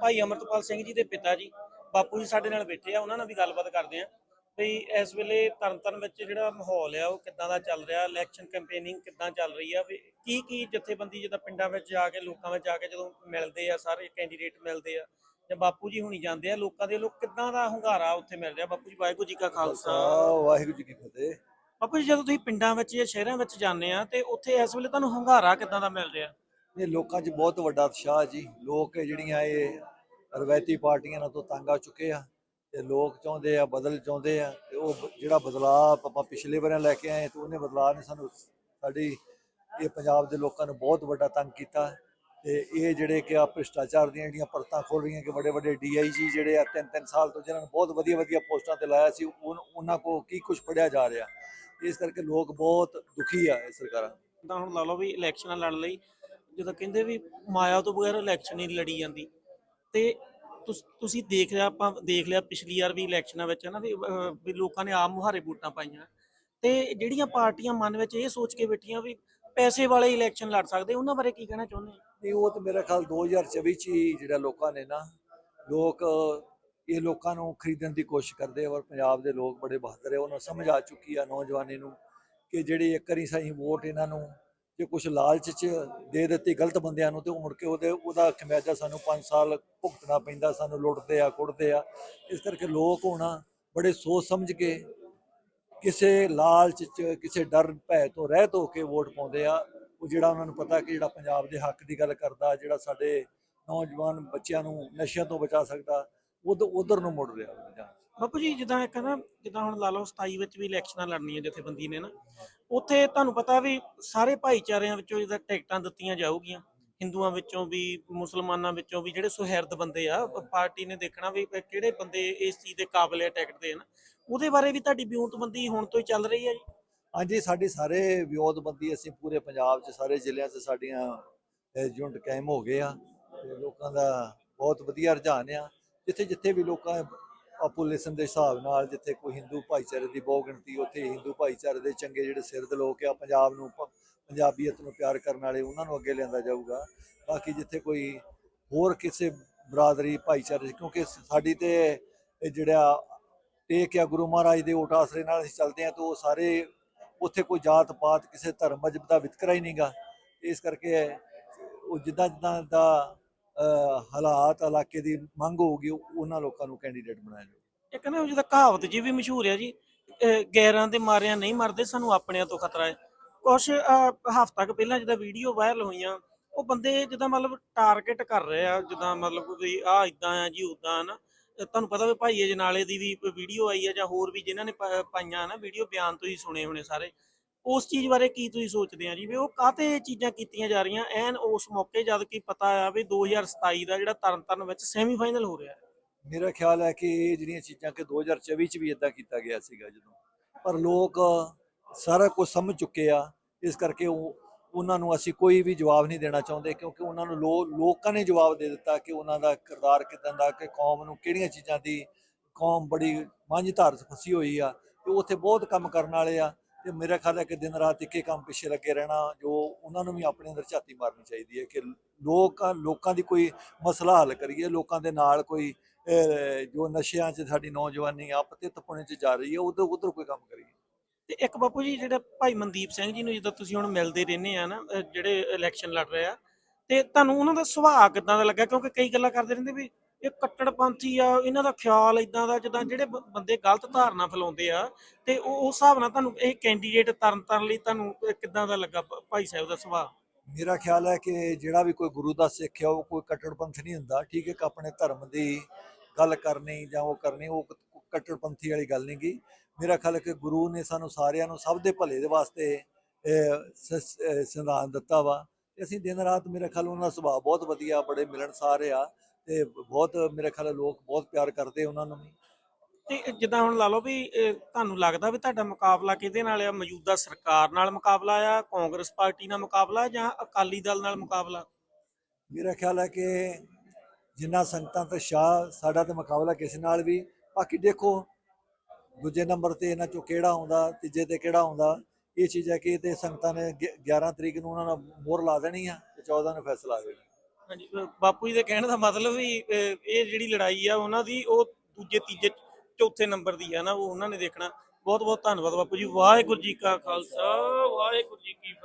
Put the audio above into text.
ਭਾਈ ਅਮਰਤਪਾਲ ਸਿੰਘ ਜੀ ਦੇ ਪਿਤਾ ਜੀ ਬਾਪੂ ਜੀ ਸਾਡੇ ਨਾਲ ਬੈਠੇ ਆ ਉਹਨਾਂ ਨਾਲ ਵੀ ਗੱਲਬਾਤ ਕਰਦੇ ਆ ਵੀ ਇਸ ਵੇਲੇ ਤਰਨਤਾਰਨ ਵਿੱਚ ਜਿਹੜਾ ਮਾਹੌਲ ਆ ਉਹ ਕਿੱਦਾਂ ਦਾ ਚੱਲ ਰਿਹਾ ਇਲੈਕਸ਼ਨ ਕੈਂਪੇਨਿੰਗ ਕਿੱਦਾਂ ਚੱਲ ਰਹੀ ਆ ਵੀ ਕੀ ਕੀ ਜਥੇਬੰਦੀ ਜਿੱਦਾਂ ਪਿੰਡਾਂ ਵਿੱਚ ਜਾ ਕੇ ਲੋਕਾਂ ਵਿੱਚ ਜਾ ਕੇ ਜਦੋਂ ਮਿਲਦੇ ਆ ਸਾਰੇ ਕੈਂਡੀਡੇਟ ਮਿਲਦੇ ਆ ਜਾਂ ਬਾਪੂ ਜੀ ਹੁਣੀ ਜਾਂਦੇ ਆ ਲੋਕਾਂ ਦੇ ਲੋਕ ਕਿੱਦਾਂ ਦਾ ਹੁੰਗਾਰਾ ਉੱਥੇ ਮਿਲ ਰਿਹਾ? ਬਾਪੂ ਜੀ ਵਾਹਿਗੁਰੂ ਜੀ ਕਾ ਖਾਲਸਾ। ਵਾਹਿਗੁਰੂ ਜੀ ਕੀ ਫਤਿਹ। ਬਾਪੂ ਜੀ ਜਦੋਂ ਤੁਸੀਂ ਪਿੰਡਾਂ ਵਿੱਚ ਜਾਂ ਸ਼ਹਿਰਾਂ ਵਿੱਚ ਜਾਂਦੇ ਆ ਤੇ ਉੱਥੇ ਇਸ ਵੇਲੇ ਤੁਹਾਨੂੰ ਹੁੰਗਾਰਾ ਕਿੱਦਾਂ ਦਾ ਮਿਲ ਰਿਹਾ? ਇਹ ਲੋਕਾਂ 'ਚ ਬਹੁਤ ਵੱਡਾ ਉਤਸ਼ਾਹ ਜੀ। ਲੋਕ ਜਿਹੜੀਆਂ ਇਹ ਰਵਾਇਤੀ ਪਾਰਟੀਆਂ ਨਾਲ ਤੋਂ ਤੰਗ ਆ ਚੁੱਕੇ ਆ ਤੇ ਲੋਕ ਚਾਹੁੰਦੇ ਆ, ਬਦਲ ਚਾਹੁੰਦੇ ਆ ਤੇ ਉਹ ਜਿਹੜਾ ਬਦਲਾਅ ਆਪਾਂ ਪਿਛਲੇ ਵਾਰਾਂ ਲੈ ਕੇ ਆਏ ਤੇ ਉਹਨੇ ਬਦਲਾਅ ਨੇ ਸਾਨੂੰ ਸਾਡੀ ਇਹ ਪੰਜਾਬ ਦੇ ਲੋਕਾਂ ਨੂੰ ਬਹੁਤ ਵੱਡਾ ਤੰਗ ਕੀਤਾ ਤੇ ਇਹ ਜਿਹੜੇ ਕਿ ਆ ਭ੍ਰਿਸ਼ਟਾਚਾਰ ਦੀਆਂ ਜਿਹੜੀਆਂ ਪਰਤਾਂ ਖੋਲ ਰਹੀਆਂ ਕਿ ਵੱਡੇ ਵੱਡੇ ਡੀਆਈਜੀ ਜਿਹੜੇ ਆ ਤਿੰਨ ਤਿੰਨ ਸਾਲ ਤੋਂ ਜਿਹਨਾਂ ਨੂੰ ਬਹੁਤ ਵਧੀਆ ਵਧੀਆ ਪੋਸਟਾਂ ਤੇ ਲਾਇਆ ਸੀ ਉਹਨਾਂ ਕੋ ਕੀ ਕੁਝ ਪੜਿਆ ਜਾ ਰਿਹਾ। ਇਸ ਕਰਕੇ ਲੋਕ ਬਹੁਤ ਦੁਖੀ ਆ ਇਹ ਸਰਕਾਰਾਂ। ਤਾਂ ਹੁਣ ਲਾ ਲਓ ਵੀ ਇਲੈਕਸ਼ਨਾਂ ਲੜਨ ਲਈ ਜਦੋਂ ਕਹਿੰਦੇ ਵੀ ਮਾਇਆ ਤੋਂ ਬਗੈਰ ਇਲੈਕਸ਼ਨ ਨਹੀਂ ਲੜੀ ਜਾਂਦੀ। ਤੇ ਤੁਸ- ਤੁਸੀਂ ਦੇਖ ਲਿਆ ਆਪਾਂ ਦੇਖ ਲਿਆ ਪਿਛਲੀ ਵਾਰ ਵੀ ਇਲੈਕਸ਼ਨਾਂ ਵਿੱਚ ਹੈ ਵੀ ਅਹ, ਵੀ ਲੋਕਾਂ ਨੇ ਆਪ ਮੁਹਾਰੇ ਵੋਟਾਂ ਪਾਈਆਂ। ਤੇ ਜਿਹੜੀਆਂ ਪਾਰਟੀਆਂ ਮਨ ਵਿੱਚ ਇਹ ਸੋਚ ਕੇ ਬੈਠੀਆਂ ਵੀ ਪੈਸੇ ਵਾਲੇ ਇਲੈਕਸ਼ਨ ਲੜ ਸਕਦੇ ਉਹਨਾਂ ਬਾਰੇ ਕੀ ਕਹਿਣਾ ਚਾਹੁੰਦੇ ਆ ਨਹੀਂ ਉਹ ਤਾਂ ਮੇਰਾ ਖਿਆਲ 2024 ਚ ਹੀ ਜਿਹੜਾ ਲੋਕਾਂ ਨੇ ਨਾ ਲੋਕ ਇਹ ਲੋਕਾਂ ਨੂੰ ਖਰੀਦਣ ਦੀ ਕੋਸ਼ਿਸ਼ ਕਰਦੇ ਆ ਔਰ ਪੰਜਾਬ ਦੇ ਲੋਕ ਬੜੇ ਬਹਾਦਰ ਹੈ ਉਹਨਾਂ ਨੂੰ ਸਮਝ ਆ ਚੁੱਕੀ ਆ ਨੌਜਵਾਨੀ ਨੂੰ ਕਿ ਜਿਹੜੀ ਇੱਕ ਵਾਰੀ ਸਹੀ ਵੋਟ ਇਹਨਾਂ ਨੂੰ ਜੇ ਕੁਝ ਲਾਲਚ ਚ ਦੇ ਦਿੱਤੀ ਗਲਤ ਬੰਦਿਆਂ ਨੂੰ ਤੇ ਉਹ ਮੁੜ ਕੇ ਉਹਦੇ ਉਹਦਾ ਖਮਿਆਜਾ ਸਾਨੂੰ 5 ਸਾਲ ਭੁਗਤਣਾ ਪੈਂਦਾ, ਸਾਨੂੰ ਲੁੱਟਦੇ ਆ, ਕੁੱਟਦੇ ਆ ਇਸ ਕਰਕੇ ਲੋਕ ਹੁਣ ਬੜੇ ਸੋਚ ਸਮਝ ਕੇ ਕਿਸੇ ਲਾਲਚ ਚ, ਕਿਸੇ ਡਰ ਭੈ ਤੋਂ ਰਹਿਤ ਹੋ ਕੇ ਵੋਟ ਪਾਉਂਦੇ ਆ ਉਹ ਜਿਹੜਾ ਉਹਨਾਂ ਨੂੰ ਪਤਾ ਕਿ ਜਿਹੜਾ ਪੰਜਾਬ ਦੇ ਹੱਕ ਦੀ ਗੱਲ ਕਰਦਾ, ਜਿਹੜਾ ਸਾਡੇ ਨੌਜਵਾਨ ਬੱਚਿਆਂ ਨੂੰ ਨਸ਼ਿਆਂ ਤੋਂ ਬਚਾ ਸਕਦਾ ਉਧਰ ਉਧਰ ਨੂੰ ਮੁੜ ਰਿਹਾ ਰੁਝਾਨ। ਬਾਪੂ ਜੀ, ਜਿੱਦਾਂ ਇੱਕ ਨਾ, ਜਿੱਦਾਂ ਹੁਣ ਲਾ ਲਓ 27 ਵਿੱਚ ਵੀ ਇਲੈਕਸ਼ਨਾਂ ਲੜਨੀਆਂ ਜਥੇਬੰਦੀ ਨੇ ਨਾ, ਉੱਥੇ ਤੁਹਾਨੂੰ ਪਤਾ ਵੀ ਸਾਰੇ ਭਾਈਚਾਰਿਆਂ ਵਿੱਚੋਂ ਜਿਹਦਾ ਟਿਕਟਾਂ ਦਿੱਤੀਆਂ ਜਾਊਗੀਆਂ, ਹਿੰਦੂਆਂ ਵਿੱਚੋਂ ਵੀ, ਮੁਸਲਮਾਨਾਂ ਵਿੱਚੋਂ ਵੀ, ਜਿਹੜੇ ਸੁਹਿਰਦ ਬੰਦੇ ਆ ਪਾਰਟੀ ਨੇ ਦੇਖਣਾ ਵੀ ਕਿਹੜੇ ਬੰਦੇ ਇਸ ਚੀਜ਼ ਦੇ ਕਾਬਲ ਆ, ਟਿਕਟ ਦੇਣ। ਉਹਦੇ ਬਾਰੇ ਵੀ ਤੁਹਾਡੀ ਵਿਉਂਤਬੰਦੀ ਹੁਣ ਤੋਂ ਹੀ ਚੱਲ ਰਹੀ ਹੈ ਜੀ? ਹਾਂਜੀ, ਸਾਡੀ ਸਾਰੇ ਵਿਉਂਤਬੰਦੀ ਅਸੀਂ ਪੂਰੇ ਪੰਜਾਬ 'ਚ, ਸਾਰੇ ਜ਼ਿਲ੍ਹਿਆਂ 'ਚ ਸਾਡੀਆਂ ਯੂਨਿਟ ਕਾਇਮ ਹੋ ਗਏ ਆ, ਤੇ ਲੋਕਾਂ ਦਾ ਬਹੁਤ ਵਧੀਆ ਰੁਝਾਨ ਆ। ਜਿੱਥੇ ਜਿੱਥੇ ਵੀ ਲੋਕਾਂ ਪਾਪੂਲੇਸ਼ਨ ਦੇ ਹਿਸਾਬ ਨਾਲ ਜਿੱਥੇ ਕੋਈ ਹਿੰਦੂ ਭਾਈਚਾਰੇ ਦੀ ਬਹੁ ਗਿਣਤੀ, ਉੱਥੇ ਹਿੰਦੂ ਭਾਈਚਾਰੇ ਦੇ ਚੰਗੇ ਜਿਹੜੇ ਸਿਰਦ ਲੋਕ ਆ, ਪੰਜਾਬ ਨੂੰ ਪੰਜਾਬੀਅਤ ਨੂੰ ਪਿਆਰ ਕਰਨ ਵਾਲੇ ਉਹਨਾਂ ਨੂੰ ਅੱਗੇ ਲਿਆਂਦਾ ਜਾਊਗਾ। ਬਾਕੀ ਜਿੱਥੇ ਕੋਈ ਹੋਰ ਕਿਸੇ ਬਰਾਦਰੀ ਭਾਈਚਾਰੇ ਕਿਉਂਕਿ ਸਾਡੀ ਤੇ ਜਿਹੜਾ ਟੇਕ ਆ, ਗੁਰੂ ਮਹਾਰਾਜ ਦੇ ਓਟ ਆਸਰੇ ਨਾਲ ਅਸੀਂ ਚੱਲਦੇ ਆ ਤਾਂ ਉਹ ਸਾਰੇ ਉੱਥੇ ਕੋਈ ਜਾਤ ਪਾਤ, ਕਿਸੇ ਧਰਮ ਮਜਬ ਦਾ ਵਿਤਕਰਾ ਹੀ ਨਹੀਂਗਾ ਇਸ ਕਰਕੇ ਉਹ ਜਿੱਦਾਂ ਜਿੱਦਾਂ ਦਾ ਹਾਲਾਤ ਇਲਾਕੇ ਦੀ ਮੰਗ ਹੋਊਗੀ ਉਹ- ਉਹਨਾਂ ਲੋਕਾਂ ਨੂੰ ਕੈਂਡੀਡੇਟ ਬਣਾਇਆ ਜਾਊਗਾ ਇੱਕ ਨਾ ਜਿਹਦਾ ਕਹਾਵਤ ਜੀ ਵੀ ਮਸ਼ਹੂਰ ਹੈ ਜੀ ਗੈਰਾਂ ਦੇ ਮਾਰਿਆਂ ਨਹੀਂ ਮਰਦੇ, ਸਾਨੂੰ ਆਪਣਿਆਂ ਤੋਂ ਖਤਰਾ ਹੈ। ਕੁਛ ਹਫ਼ਤਾ ਕੁ ਪਹਿਲਾਂ ਜਿਹਦਾ ਵੀਡੀਓ ਵਾਇਰਲ ਹੋਈਆਂ, ਉਹ ਬੰਦੇ ਜਿੱਦਾਂ ਮਤਲਬ ਟਾਰਗੇਟ ਕਰ ਰਹੇ ਆ, ਜਿੱਦਾਂ ਮਤਲਬ ਵੀ ਆ ਇਦਾਂ ਆ ਜੀ ਉਦਾਂ ਨਾ। ਤੁਹਾਨੂੰ ਪਤਾ ਵੀ ਭਾਈ ਅਜਨਾਲੇ ਦੀ ਵੀ ਵੀਡੀਓ ਆਈ ਹੈ ਜਾਂ ਹੋਰ ਵੀ ਜਿਨ੍ਹਾਂ ਨੇ ਪਾਈਆਂ ਨਾ ਵੀਡੀਓ ਬਿਆਨ ਤੁਸੀਂ ਸੁਣੇ ਹੋਣੇ ਸਾਰੇ। ਉਸ ਚੀਜ਼ ਬਾਰੇ ਕੀ ਤੁਸੀਂ ਸੋਚਦੇ ਆ ਜੀ? ਵੀ ਉਹ ਕਾਹਤੇ ਚੀਜ਼ਾਂ ਕੀਤੀਆਂ ਜਾ ਰਹੀਆਂ? ਐਨ ਉਸ ਮੌਕੇ ਜਦ ਕਿ ਪਤਾ ਆ ਵੀ 2027 ਦਾ ਜਿਹੜਾ ਤਰਨਤਾਰਨ ਵਿੱਚ ਸੈਮੀਫਾਈਨਲ ਹੋ ਰਿਹਾ ਹੈ। ਮੇਰਾ ਖਿਆਲ ਹੈ ਕਿ ਇਹ ਜਿਹੜੀਆਂ ਚੀਜ਼ਾਂ ਕਿ 2024 ਚ ਵੀ ਇਦਾਂ ਕੀਤਾ ਗਿਆ ਸੀਗਾ ਜਦੋਂ। ਪਰ ਲੋਕ ਸਾਰਾ ਕੁਝ ਸਮਝ ਚੁੱਕੇ ਆ। ਇਸ ਕਰਕੇ ਉਹ ਉਹਨਾਂ ਨੂੰ ਅਸੀਂ ਕੋਈ ਵੀ ਜਵਾਬ ਨਹੀਂ ਦੇਣਾ ਚਾਹੁੰਦੇ ਕਿਉਂਕਿ ਉਹਨਾਂ ਨੂੰ ਲੋ- ਲੋਕਾਂ ਨੇ ਜਵਾਬ ਦੇ ਦਿੱਤਾ ਕਿ ਉਹਨਾਂ ਦਾ ਕਿਰਦਾਰ ਕਿਦਾਂ ਦਾ, ਕਿ ਕੌਮ ਨੂੰ ਕਿਹੜੀਆਂ ਚੀਜ਼ਾਂ ਦੀ ਕੌਮ ਬੜੀ ਮਾਂਝ ਧਾਰ 'ਚ ਫਸੀ ਹੋਈ ਆ। ਤੇ ਉੱਥੇ ਬਹੁਤ ਕੰਮ ਕਰਨ ਵਾਲੇ ਆ। ਤੇ ਮੇਰਾ ਖਿਆਲ ਹੈ ਕਿ ਦਿਨ ਰਾਤ ਇੱਕੇ ਕੰਮ ਪਿੱਛੇ ਲੱਗੇ ਰਹਿਣਾ, ਜੋ ਉਹਨਾਂ ਨੂੰ ਵੀ ਆਪਣੇ ਅੰਦਰ ਝਾਤੀ ਮਾਰਨੀ ਚਾਹੀਦੀ ਹੈ ਕਿ ਲੋਕਾਂ ਲੋਕਾਂ ਦੀ ਕੋਈ ਮਸਲਾ ਹੱਲ ਕਰੀਏ, ਲੋਕਾਂ ਦੇ ਨਾਲ ਕੋਈ ਜੋ ਨਸ਼ਿਆਂ 'ਚ ਸਾਡੀ ਨੌਜਵਾਨੀ ਆਪਤਿਤ ਪੁਣੇ 'ਚ ਜਾ ਰਹੀ ਹੈ ਉਧਰ ਉਧਰ ਕੋਈ ਕੰਮ ਕਰੀਏ। ਤੇ ਇੱਕ ਬਾਪੂ ਜੀ, ਜਿਹੜਾ ਭਾਈ ਮਨਦੀਪ ਸਿੰਘ ਜੀ ਨੂੰ ਜਿੱਦਾਂ ਤੁਸੀਂ ਹੁਣ ਮਿਲਦੇ ਰਹਿੰਦੇ ਆ ਨਾ ਜਿਹੜੇ ਇਲੈਕਸ਼ਨ ਲੜ ਰਹੇ ਆ, ਤੇ ਤੁਹਾਨੂੰ ਉਹਨਾਂ ਦਾ ਸੁਭਾਅ ਕਿਦਾਂ ਦਾ ਲੱਗਾ? ਕਿਉਂਕਿ ਕਈ ਗੱਲਾਂ ਕਰਦੇ ਰਹਿੰਦੇ ਵੀ ਇਹ ਕੱਟੜਪੰਥੀ ਆ ਇਹਨਾਂ ਦਾ ਖਿਆਲ ਇਦਾਂ ਦਾ ਜਿੱਦਾਂ ਜਿਹੜੇ ਬ- ਬੰਦੇ ਗਲਤ ਧਾਰਨਾ ਫੈਲਾਉਂਦੇ ਆ ਤੇ ਉਹ ਉਸ ਹਿਸਾਬ ਨਾਲ ਤੁਹਾਨੂੰ ਇਹ ਕੈਂਡੀਡੇਟ ਤਰਨ ਤਰਨ ਲਈ ਤੁਹਾਨੂੰ ਕਿਦਾਂ ਦਾ ਲੱਗਾ ਭ- ਭਾਈ ਸਾਹਿਬ ਦਾ ਸੁਭਾਅ? ਮੇਰਾ ਖਿਆਲ ਹੈ ਕਿ ਜਿਹੜਾ ਵੀ ਕੋਈ ਗੁਰੂ ਦਾ ਸਿੱਖ ਹੈ ਉਹ ਕੋਈ ਕੱਟੜਪੰਥ ਨਹੀਂ ਹੁੰਦਾ ਠੀਕ ਹੈ ਕਿ ਆਪਣੇ ਧਰਮ ਦੀ ਗੱਲ ਕਰਨੀ ਜਾਂ ਉਹ ਕਰਨੀ ਉਹ ਕ- ਕੱਟੜਪੰਥੀ ਵਾਲੀ ਗੱਲ ਨਹੀਂ ਗੀ। ਮੇਰਾ ਖਿਆਲ ਹੈ ਕਿ ਗੁਰੂ ਨੇ ਸਾਨੂੰ ਸਾਰਿਆਂ ਨੂੰ ਸਭ ਦੇ ਭਲੇ ਦੇ ਵਾਸਤੇ ਅਹ, ਸ- ਅਹ, ਸੰਵਿਧਾਨ ਦਿੱਤਾ ਵਾ। ਤੇ ਅਸੀਂ ਦਿਨ ਰਾਤ ਮੇਰਾ ਖਿਆਲ ਉਹਨਾਂ ਦਾ ਸੁਭਾਅ ਬਹੁਤ ਵਧੀਆ ਬੜੇ ਮਿਲਣਸਾਰ ਆ। ਤੇ ਬਹੁਤ ਮੇਰੇ ਖਿਆਲ ਲੋਕ ਬਹੁਤ ਪਿਆਰ ਕਰਦੇ ਉਹਨਾਂ ਨੂੰ ਵੀ। ਤੇ ਜਿੱਦਾਂ ਹੁਣ ਲਾ ਲਓ ਵੀ ਤੁਹਾਨੂੰ ਲੱਗਦਾ ਵੀ ਤੁਹਾਡਾ ਮੁਕਾਬਲਾ ਕਿਹਦੇ ਨਾਲ ਆ? ਮੌਜੂਦਾ ਸਰਕਾਰ ਨਾਲ ਮੁਕਾਬਲਾ ਆ ਕਾਂਗਰਸ ਪਾਰਟੀ ਨਾਲ ਮੁਕਾਬਲਾ ਜਾਂ ਅਕਾਲੀ ਦਲ ਨਾਲ ਮੁਕਾਬਲਾ? ਮੇਰਾ ਖਿਆਲ ਹੈ ਕਿ ਜਿੰਨਾ ਸੰਗਤਾਂ ਤੇ ਸ਼ਾਹ ਸਾਡਾ ਤੇ ਮੁਕਾਬਲਾ ਕਿਸੇ ਨਾਲ ਵੀ। ਬਾਕੀ ਦੇਖੋ ਦੂਜੇ ਨੰਬਰ ਤੇ ਇਹਨਾਂ ਚੋਂ ਕਿਹੜਾ ਆਉਂਦਾ ਤੀਜੇ ਤੇ ਕਿਹੜਾ ਆਉਂਦਾ? ਇਹ ਚੀਜ਼ ਹੈ ਕਿ ਤੇ ਸੰਗਤਾਂ ਨੇ ਗਿ- 11 ਤਰੀਕ ਨੂੰ ਉਹਨਾਂ ਨਾਲ ਮੋਹਰ ਲਾ ਦੇਣੀ ਆ ਤੇ 14 ਨੂੰ ਫੈਸਲਾ ਆ ਜਾਣਾ। ਹਾਂਜੀ ਅ, ਬਾਪੂ ਜੀ ਦੇ ਕਹਿਣ ਦਾ ਮਤਲਬ ਵੀ ਅ, ਇਹ ਜਿਹੜੀ ਲੜਾਈ ਆ ਉਹਨਾਂ ਦੀ ਉਹ ਦੂਜੇ ਤੀਜੇ ਚੌਥੇ ਨੰਬਰ ਦੀ ਆ ਨਾ ਉਹ ਉਹਨਾਂ ਨੇ ਦੇਖਣਾ। ਬਹੁਤ ਬਹੁਤ ਧੰਨਵਾਦ ਬਾਪੂ ਜੀ। ਵਾਹਿਗੁਰੂ ਜੀ ਕਾ ਖਾਲਸਾ ਵਾਹਿਗੁਰੂ ਜੀ ਕੀ ਫਤਿਹ।